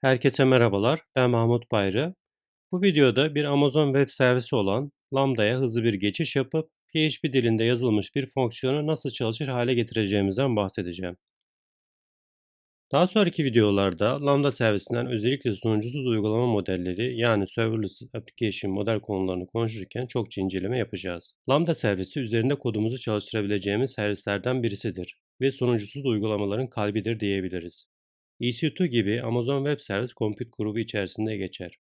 Herkese merhabalar. Ben Mahmut Bayrı. Bu videoda bir Amazon web servisi olan Lambda'ya hızlı bir geçiş yapıp PHP dilinde yazılmış bir fonksiyonu nasıl çalışır hale getireceğimizden bahsedeceğim. Daha sonraki videolarda Lambda servisinden özellikle sunucusuz uygulama modelleri yani serverless application model konularını konuşurken çokça inceleme yapacağız. Lambda servisi üzerinde kodumuzu çalıştırabileceğimiz servislerden birisidir ve sunucusuz uygulamaların kalbidir diyebiliriz. EC2 gibi Amazon Web Service Compute grubu içerisinde geçer.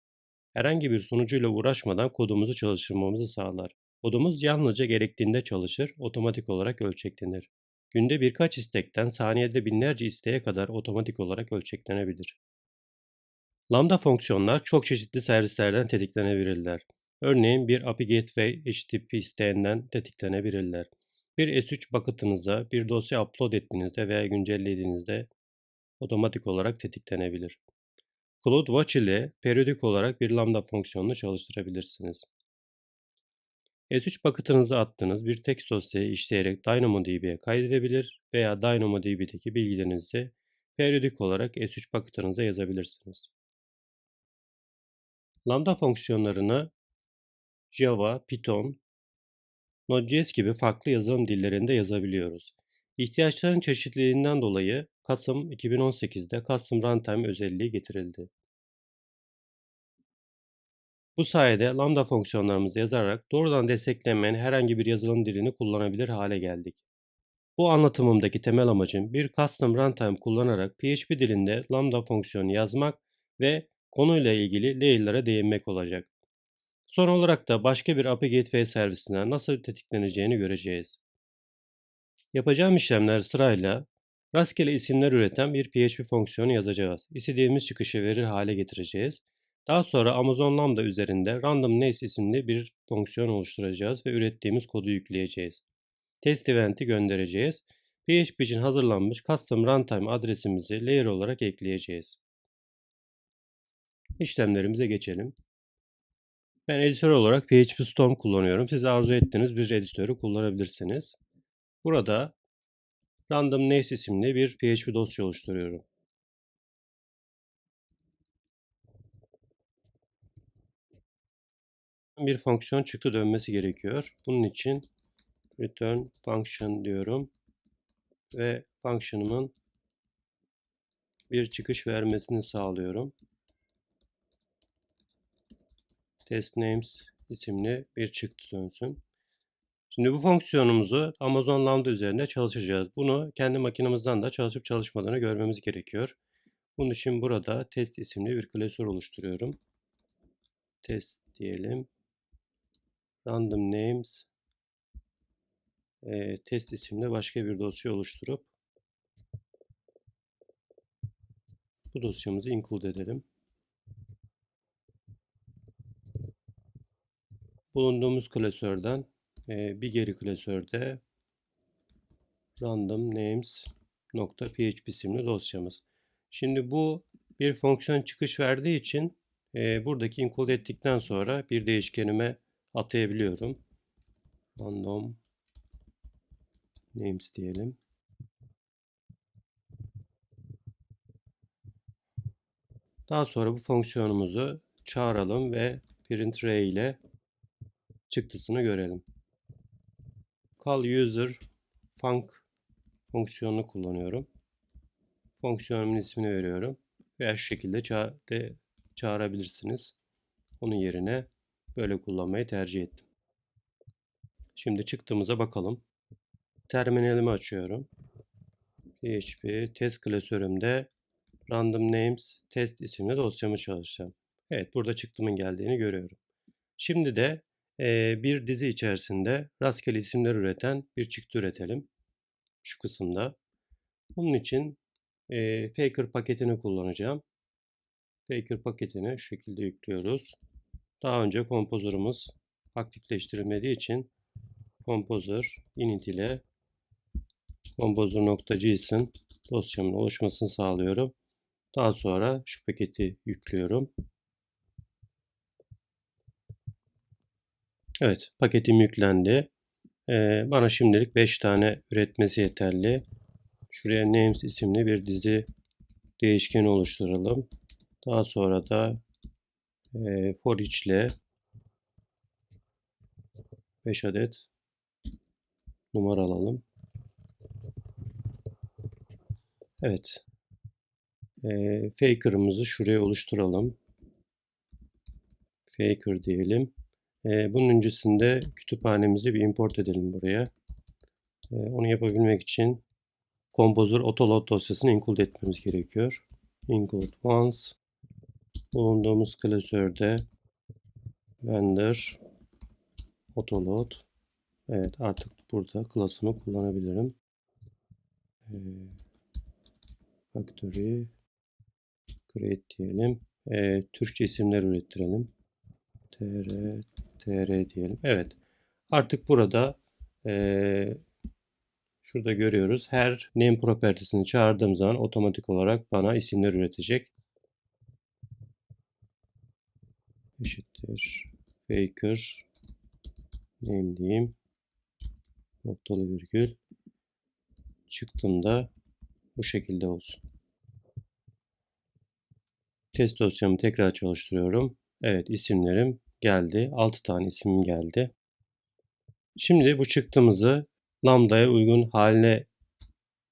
Herhangi bir sunucuyla uğraşmadan kodumuzu çalıştırmamızı sağlar. Kodumuz yalnızca gerektiğinde çalışır, otomatik olarak ölçeklenir. Günde birkaç istekten saniyede binlerce isteğe kadar otomatik olarak ölçeklenebilir. Lambda fonksiyonlar çok çeşitli servislerden tetiklenebilirler. Örneğin bir API Gateway HTTP isteğinden tetiklenebilirler. Bir S3 bucket'ınıza bir dosya upload ettiğinizde veya güncellediğinizde otomatik olarak tetiklenebilir. CloudWatch ile periyodik olarak bir lambda fonksiyonunu çalıştırabilirsiniz. S3 bucket'ınıza attığınız bir text dosyayı işleyerek DynamoDB'ye kaydedebilir veya DynamoDB'deki bilgilerinizi periyodik olarak S3 bucket'ınıza yazabilirsiniz. Lambda fonksiyonlarını Java, Python, Node.js gibi farklı yazılım dillerinde yazabiliyoruz. İhtiyaçların çeşitliliğinden dolayı Kasım 2018'de Custom Runtime özelliği getirildi. Bu sayede lambda fonksiyonlarımızı yazarak doğrudan desteklenmeyen herhangi bir yazılım dilini kullanabilir hale geldik. Bu anlatımımdaki temel amacım bir custom runtime kullanarak PHP dilinde lambda fonksiyonu yazmak ve konuyla ilgili layer'lara değinmek olacak. Son olarak da başka bir API Gateway servisine nasıl tetikleneceğini göreceğiz. Yapacağım işlemler sırayla rastgele isimler üreten bir PHP fonksiyonu yazacağız. İstediğimiz çıkışı verir hale getireceğiz. Daha sonra Amazon Lambda üzerinde randomNames isimli bir fonksiyon oluşturacağız ve ürettiğimiz kodu yükleyeceğiz. Test event'i göndereceğiz. PHP için hazırlanmış custom runtime adresimizi layer olarak ekleyeceğiz. İşlemlerimize geçelim. Ben editör olarak PHP Storm kullanıyorum. Siz arzu ettiğiniz bir editörü kullanabilirsiniz. Burada random names isimli bir PHP dosya oluşturuyorum. Bir fonksiyon çıktı dönmesi gerekiyor. Bunun için return function diyorum ve function'ımın bir çıkış vermesini sağlıyorum. Test names isimli bir çıktı dönsün. Şimdi bu fonksiyonumuzu Amazon Lambda üzerinde çalışacağız. Bunu kendi makinemizden de çalışıp çalışmadığını görmemiz gerekiyor. Bunun için burada test isimli bir klasör oluşturuyorum. Test diyelim. Random names e, test isimli başka bir dosya oluşturup bu dosyamızı include edelim. Bulunduğumuz klasörden bir geri klasörde random names .php isimli dosyamız. Şimdi bu bir fonksiyon çıkış verdiği için e, buradaki include ettikten sonra bir değişkenime atayabiliyorum. Random names diyelim. Daha sonra bu fonksiyonumuzu çağıralım ve print ray ile çıktısını görelim call user func fonksiyonunu kullanıyorum. Fonksiyonumun ismini veriyorum. Veya şu şekilde ça de çağırabilirsiniz. Onun yerine böyle kullanmayı tercih ettim. Şimdi çıktığımıza bakalım. Terminalimi açıyorum. PHP test klasörümde random names test isimli dosyamı çalışacağım. Evet burada çıktımın geldiğini görüyorum. Şimdi de bir dizi içerisinde rastgele isimler üreten bir çıktı üretelim. Şu kısımda. Bunun için Faker paketini kullanacağım. Faker paketini şu şekilde yüklüyoruz. Daha önce kompozörümüz aktifleştirilmediği için Composer init ile composer.json dosyamın oluşmasını sağlıyorum. Daha sonra şu paketi yüklüyorum. Evet paketim yüklendi. Ee, bana şimdilik 5 tane üretmesi yeterli. Şuraya names isimli bir dizi değişkeni oluşturalım. Daha sonra da e, for each ile 5 adet numara alalım. Evet. E, faker'ımızı şuraya oluşturalım. Faker diyelim. E, bunun öncesinde kütüphanemizi bir import edelim buraya. E, onu yapabilmek için Composer Autoload dosyasını include etmemiz gerekiyor. Include once bulunduğumuz klasörde vendor autoload Evet artık burada klasımı kullanabilirim. Ee, factory create diyelim. Ee, Türkçe isimler ürettirelim. tr tr diyelim. Evet. Artık burada e, şurada görüyoruz. Her name propertiesini çağırdığım zaman otomatik olarak bana isimler üretecek. eşittir faker name diyeyim noktalı virgül çıktığında bu şekilde olsun. Test dosyamı tekrar çalıştırıyorum. Evet isimlerim geldi. 6 tane isimim geldi. Şimdi bu çıktığımızı lambda'ya uygun haline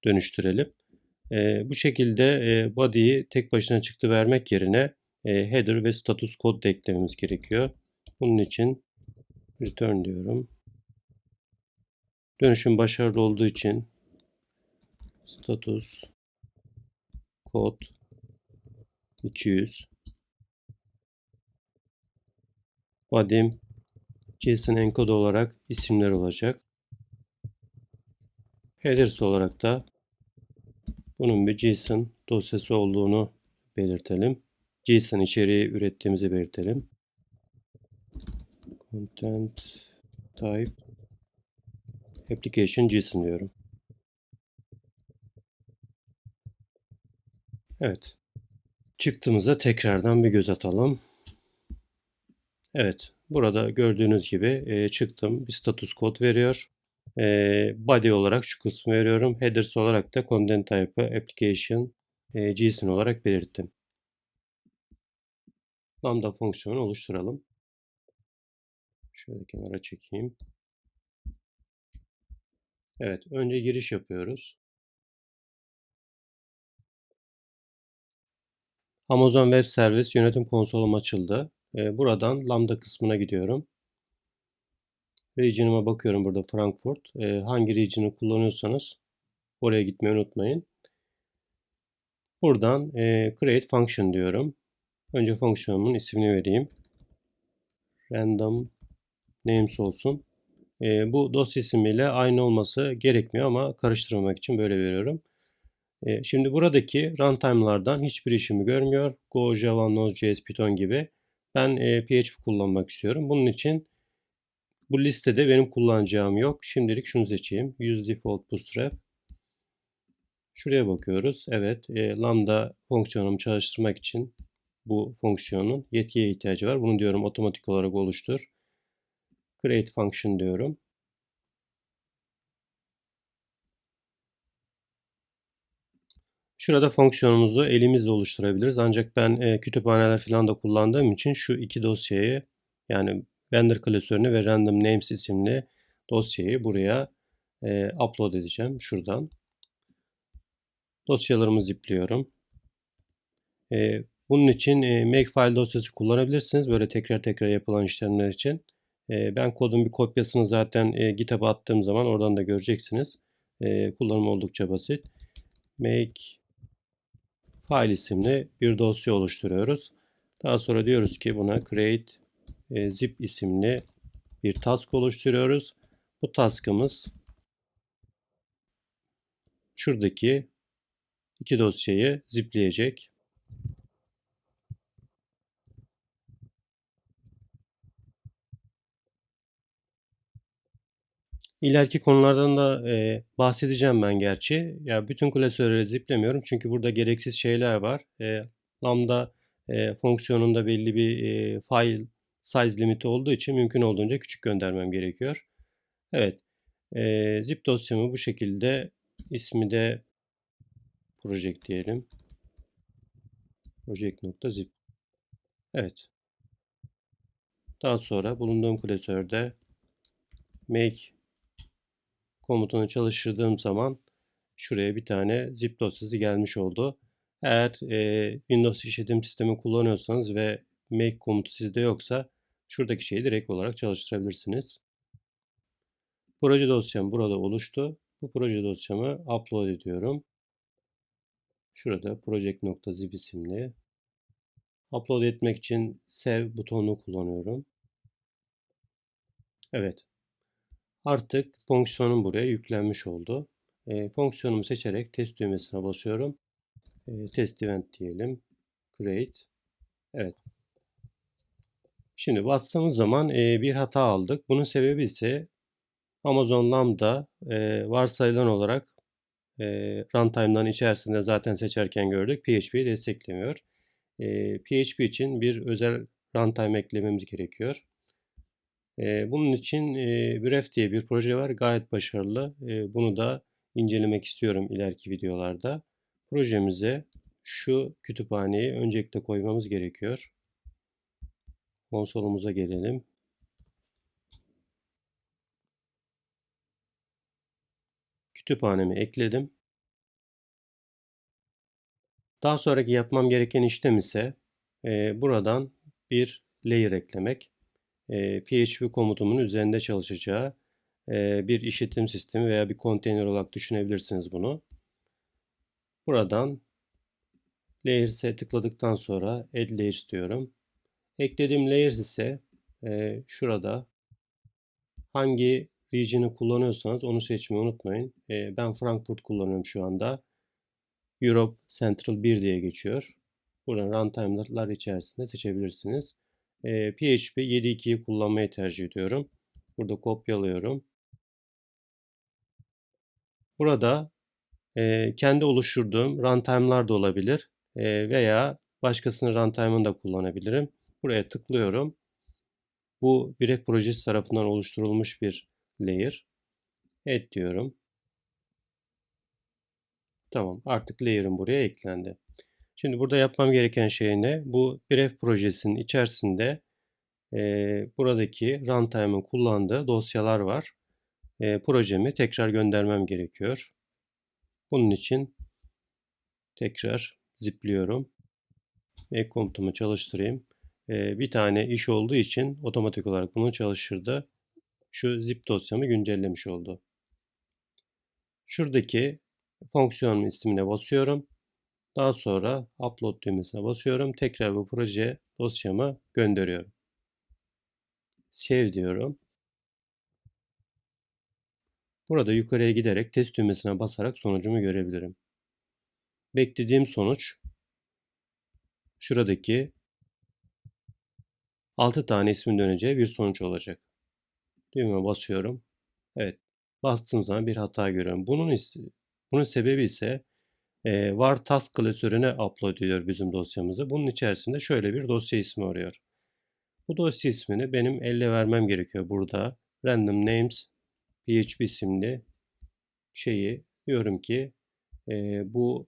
dönüştürelim. E, bu şekilde e, body'yi tek başına çıktı vermek yerine e, header ve status kod eklememiz gerekiyor. Bunun için return diyorum. Dönüşüm başarılı olduğu için status kod 200 body'm JSON encode olarak isimler olacak. Headers olarak da bunun bir JSON dosyası olduğunu belirtelim. JSON içeriği ürettiğimizi belirtelim. Content type application JSON diyorum. Evet. Çıktığımızda tekrardan bir göz atalım. Evet. Burada gördüğünüz gibi e, çıktım. Bir status kod veriyor. E, body olarak şu kısmı veriyorum. Headers olarak da content type application e, JSON olarak belirttim. Lambda fonksiyonu oluşturalım. Şöyle kenara çekeyim. Evet, önce giriş yapıyoruz. Amazon Web Service yönetim konsolum açıldı. Ee, buradan Lambda kısmına gidiyorum. Region'ıma bakıyorum burada Frankfurt. Ee, hangi region'ı kullanıyorsanız oraya gitmeyi unutmayın. Buradan e, Create Function diyorum. Önce fonksiyonumun ismini vereyim. Random names olsun. E, bu dosya ismiyle aynı olması gerekmiyor ama karıştırmamak için böyle veriyorum. Şimdi buradaki runtime'lardan hiçbir işimi görmüyor. Go, Java, Node.js, Python gibi. Ben e, PHP kullanmak istiyorum. Bunun için bu listede benim kullanacağım yok. Şimdilik şunu seçeyim. Use default bootstrap. Şuraya bakıyoruz. Evet, e, lambda fonksiyonumu çalıştırmak için bu fonksiyonun yetkiye ihtiyacı var. Bunu diyorum otomatik olarak oluştur. Create function diyorum. Şurada fonksiyonumuzu elimizle oluşturabiliriz. Ancak ben e, kütüphaneler falan da kullandığım için şu iki dosyayı yani vendor klasörünü ve random names isimli dosyayı buraya e, upload edeceğim şuradan. Dosyalarımı zipliyorum. E, bunun için e, Makefile dosyası kullanabilirsiniz. Böyle tekrar tekrar yapılan işlemler için. E, ben kodun bir kopyasını zaten e, GitHub'a attığım zaman oradan da göreceksiniz. E, kullanımı oldukça basit. Make file isimli bir dosya oluşturuyoruz. Daha sonra diyoruz ki buna create e, zip isimli bir task oluşturuyoruz. Bu task'ımız şuradaki iki dosyayı zipleyecek. İleriki konulardan da e, bahsedeceğim ben gerçi. Ya bütün klasörleri ziplemiyorum çünkü burada gereksiz şeyler var. E, Lambda e, fonksiyonunda belli bir e, file size limiti olduğu için mümkün olduğunca küçük göndermem gerekiyor. Evet. E, zip dosyamı bu şekilde ismi de project diyelim. Project.zip. Evet. Daha sonra bulunduğum klasörde make komutunu çalıştırdığım zaman şuraya bir tane zip dosyası gelmiş oldu. Eğer e, Windows işletim sistemi kullanıyorsanız ve make komutu sizde yoksa şuradaki şeyi direkt olarak çalıştırabilirsiniz. Proje dosyam burada oluştu. Bu proje dosyamı upload ediyorum. Şurada project.zip isimli. Upload etmek için save butonunu kullanıyorum. Evet. Artık fonksiyonum buraya yüklenmiş oldu. E, fonksiyonumu seçerek test düğmesine basıyorum. E, test event diyelim. Create. Evet. Şimdi bastığımız zaman e, bir hata aldık. Bunun sebebi ise Amazon Lambda e, varsayılan olarak e, runtime'dan içerisinde zaten seçerken gördük. PHP'yi desteklemiyor. E, PHP için bir özel runtime eklememiz gerekiyor. Bunun için Bref diye bir proje var. Gayet başarılı. Bunu da incelemek istiyorum ileriki videolarda. Projemize şu kütüphaneyi öncelikle koymamız gerekiyor. Konsolumuza gelelim. Kütüphanemi ekledim. Daha sonraki yapmam gereken işlem ise e, buradan bir layer eklemek. E, PHP komutumun üzerinde çalışacağı bir işletim sistemi veya bir konteyner olarak düşünebilirsiniz bunu. Buradan Layers'e tıkladıktan sonra Add Layers diyorum. Eklediğim Layers ise şurada hangi region'ı kullanıyorsanız onu seçmeyi unutmayın. Ben Frankfurt kullanıyorum şu anda. Europe Central 1 diye geçiyor. Buradan runtime'lar içerisinde seçebilirsiniz. E, PHP 7.2'yi kullanmayı tercih ediyorum. Burada kopyalıyorum. Burada e, kendi oluşturduğum runtime'lar da olabilir e, veya başkasının runtime'ını da kullanabilirim. Buraya tıklıyorum. Bu Birek projesi tarafından oluşturulmuş bir layer. Et diyorum. Tamam artık layer'ım buraya eklendi. Şimdi burada yapmam gereken şey ne? Bu Bref projesinin içerisinde e, buradaki runtime'ın kullandığı dosyalar var. E, projemi tekrar göndermem gerekiyor. Bunun için tekrar zipliyorum. Ve komutumu çalıştırayım. E, bir tane iş olduğu için otomatik olarak bunu çalıştırdı. Şu zip dosyamı güncellemiş oldu. Şuradaki fonksiyonun ismine basıyorum. Daha sonra upload düğmesine basıyorum. Tekrar bu proje dosyamı gönderiyorum. Save diyorum. Burada yukarıya giderek test düğmesine basarak sonucumu görebilirim. Beklediğim sonuç şuradaki 6 tane ismin döneceği bir sonuç olacak. Düğmeye basıyorum. Evet. Bastığım zaman bir hata görüyorum. Bunun bunun sebebi ise e, var task klasörüne upload ediyor bizim dosyamızı. Bunun içerisinde şöyle bir dosya ismi arıyor. Bu dosya ismini benim elle vermem gerekiyor burada. Random names PHP isimli şeyi diyorum ki e, bu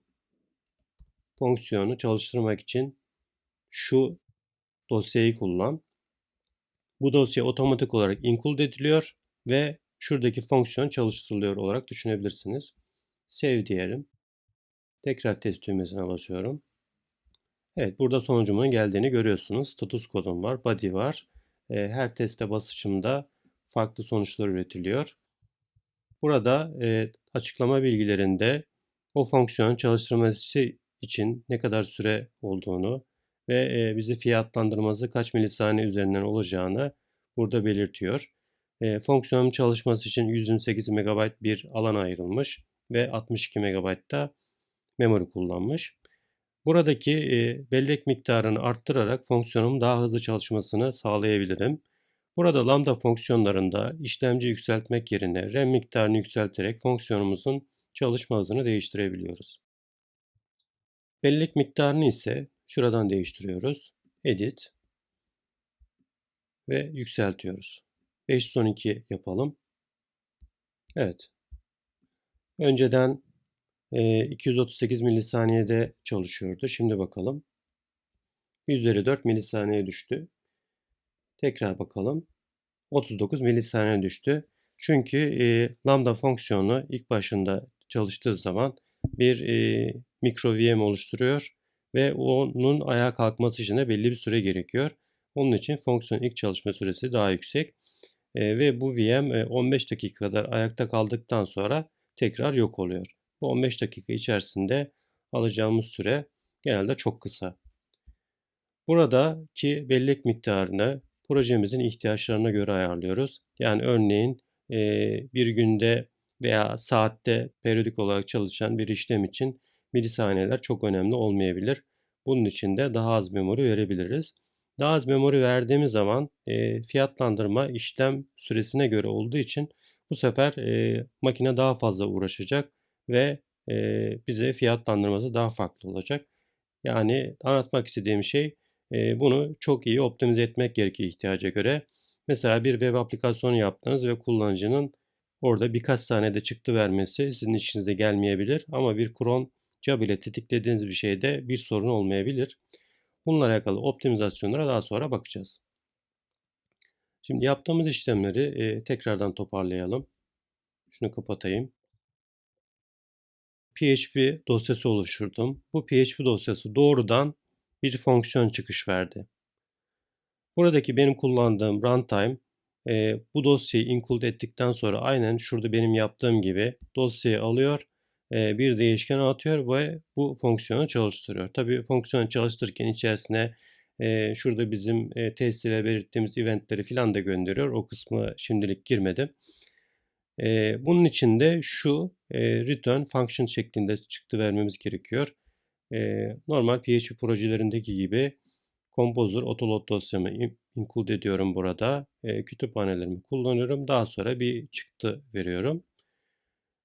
fonksiyonu çalıştırmak için şu dosyayı kullan. Bu dosya otomatik olarak include ediliyor ve şuradaki fonksiyon çalıştırılıyor olarak düşünebilirsiniz. Save diyelim. Tekrar test düğmesine basıyorum. Evet burada sonucumun geldiğini görüyorsunuz. Status kodum var, body var. E, her teste basışımda farklı sonuçlar üretiliyor. Burada e, açıklama bilgilerinde o fonksiyonun çalıştırması için ne kadar süre olduğunu ve e, bizi fiyatlandırması kaç milisaniye üzerinden olacağını burada belirtiyor. E, çalışması için 128 MB bir alan ayrılmış ve 62 MB da memory kullanmış. Buradaki e, bellek miktarını arttırarak fonksiyonumun daha hızlı çalışmasını sağlayabilirim. Burada lambda fonksiyonlarında işlemci yükseltmek yerine RAM miktarını yükselterek fonksiyonumuzun çalışma hızını değiştirebiliyoruz. Bellek miktarını ise şuradan değiştiriyoruz. Edit ve yükseltiyoruz. 512 yapalım. Evet. Önceden 238 milisaniyede çalışıyordu. Şimdi bakalım. 1 üzeri 4 milisaniye düştü. Tekrar bakalım. 39 milisaniye düştü. Çünkü e, lambda fonksiyonu ilk başında çalıştığı zaman bir e, mikro VM oluşturuyor ve onun ayağa kalkması için de belli bir süre gerekiyor. Onun için fonksiyonun ilk çalışma süresi daha yüksek. E, ve bu VM e, 15 dakika kadar ayakta kaldıktan sonra tekrar yok oluyor. Bu 15 dakika içerisinde alacağımız süre genelde çok kısa. Buradaki bellek miktarını projemizin ihtiyaçlarına göre ayarlıyoruz. Yani örneğin e, bir günde veya saatte periyodik olarak çalışan bir işlem için milisaniyeler çok önemli olmayabilir. Bunun için de daha az memori verebiliriz. Daha az memori verdiğimiz zaman e, fiyatlandırma işlem süresine göre olduğu için bu sefer e, makine daha fazla uğraşacak ve e, bize fiyatlandırması daha farklı olacak. Yani anlatmak istediğim şey e, bunu çok iyi optimize etmek gerekiyor ihtiyaca göre. Mesela bir web aplikasyonu yaptınız ve kullanıcının orada birkaç saniyede çıktı vermesi sizin işinize gelmeyebilir ama bir cron job ile tetiklediğiniz bir şeyde bir sorun olmayabilir. Bununla alakalı optimizasyonlara daha sonra bakacağız. Şimdi yaptığımız işlemleri e, tekrardan toparlayalım. Şunu kapatayım. PHP dosyası oluşturdum. Bu PHP dosyası doğrudan bir fonksiyon çıkış verdi. Buradaki benim kullandığım runtime e, bu dosyayı include ettikten sonra aynen şurada benim yaptığım gibi dosyayı alıyor, e, bir değişken atıyor ve bu fonksiyonu çalıştırıyor. Tabi fonksiyonu çalıştırırken içerisine e, şurada bizim e, test ile belirttiğimiz eventleri filan da gönderiyor. O kısmı şimdilik girmedim. E, bunun için de şu e, return function şeklinde çıktı vermemiz gerekiyor. E, normal PHP projelerindeki gibi Composer Autoload dosyamı include ediyorum burada. E, kütüphanelerimi kullanıyorum. Daha sonra bir çıktı veriyorum.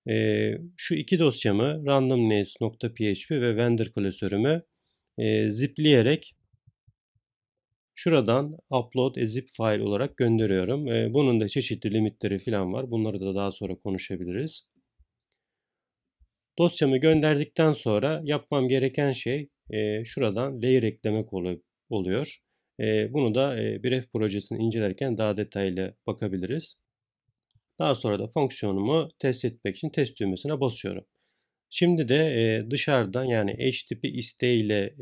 E, şu iki dosyamı randomnames.php ve vendor klasörümü e, zipleyerek şuradan upload a zip file olarak gönderiyorum. E, bunun da çeşitli limitleri falan var. Bunları da daha sonra konuşabiliriz. Dosyamı gönderdikten sonra yapmam gereken şey e, şuradan layer eklemek oluyor. E, bunu da e, bir F projesini incelerken daha detaylı bakabiliriz. Daha sonra da fonksiyonumu test etmek için test düğmesine basıyorum. Şimdi de e, dışarıdan yani H tipi isteğiyle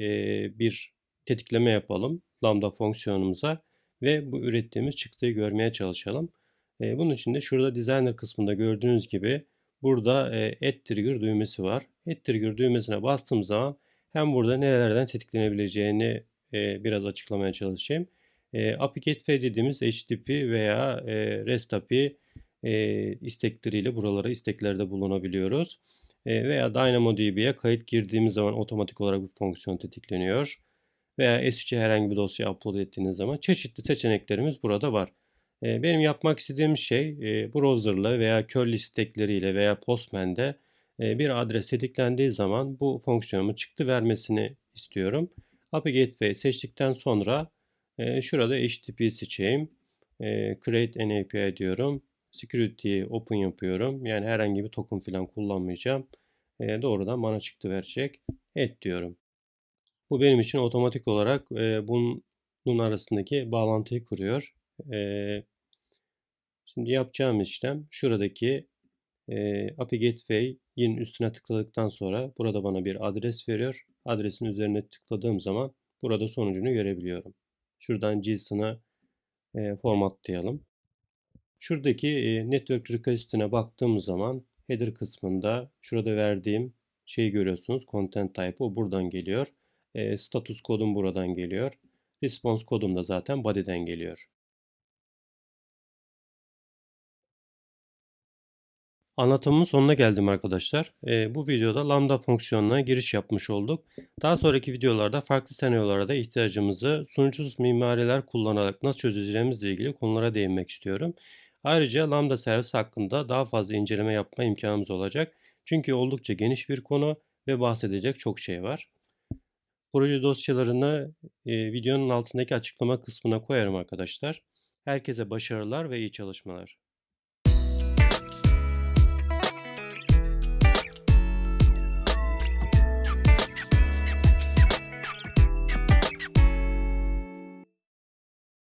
bir tetikleme yapalım lambda fonksiyonumuza ve bu ürettiğimiz çıktıyı görmeye çalışalım. E, bunun için de şurada designer kısmında gördüğünüz gibi burada e, add trigger düğmesi var. Add trigger düğmesine bastığım zaman hem burada nerelerden tetiklenebileceğini e, biraz açıklamaya çalışayım. E, API Gateway dediğimiz HTTP veya e, REST API e, istekleriyle buralara isteklerde bulunabiliyoruz. E, veya DynamoDB'ye kayıt girdiğimiz zaman otomatik olarak bir fonksiyon tetikleniyor. Veya S3'e herhangi bir dosya upload ettiğiniz zaman çeşitli seçeneklerimiz burada var. E, benim yapmak istediğim şey e, browser'la veya curl istekleriyle veya Postman'de e, bir adres tetiklendiği zaman bu fonksiyonumu çıktı vermesini istiyorum. API Gateway seçtikten sonra e, şurada HTTP seçeyim. Create an API diyorum. Security'yi open yapıyorum. Yani herhangi bir token falan kullanmayacağım. Doğrudan bana çıktı verecek. Et diyorum. Bu benim için otomatik olarak e, bunun arasındaki bağlantıyı kuruyor. E, şimdi yapacağım işlem şuradaki e, API Gateway'in üstüne tıkladıktan sonra burada bana bir adres veriyor. Adresin üzerine tıkladığım zaman burada sonucunu görebiliyorum. Şuradan JSON'ı e, formatlayalım. Şuradaki e, network request'ine baktığımız zaman header kısmında şurada verdiğim şeyi görüyorsunuz. Content type o buradan geliyor. E, status kodum buradan geliyor. Response kodum da zaten body'den geliyor. Anlatımın sonuna geldim arkadaşlar. E, bu videoda lambda fonksiyonuna giriş yapmış olduk. Daha sonraki videolarda farklı senaryolarda ihtiyacımızı sunucusuz mimariler kullanarak nasıl çözeceğimizle ilgili konulara değinmek istiyorum. Ayrıca lambda servis hakkında daha fazla inceleme yapma imkanımız olacak. Çünkü oldukça geniş bir konu ve bahsedecek çok şey var. Proje dosyalarını e, videonun altındaki açıklama kısmına koyarım arkadaşlar. Herkese başarılar ve iyi çalışmalar.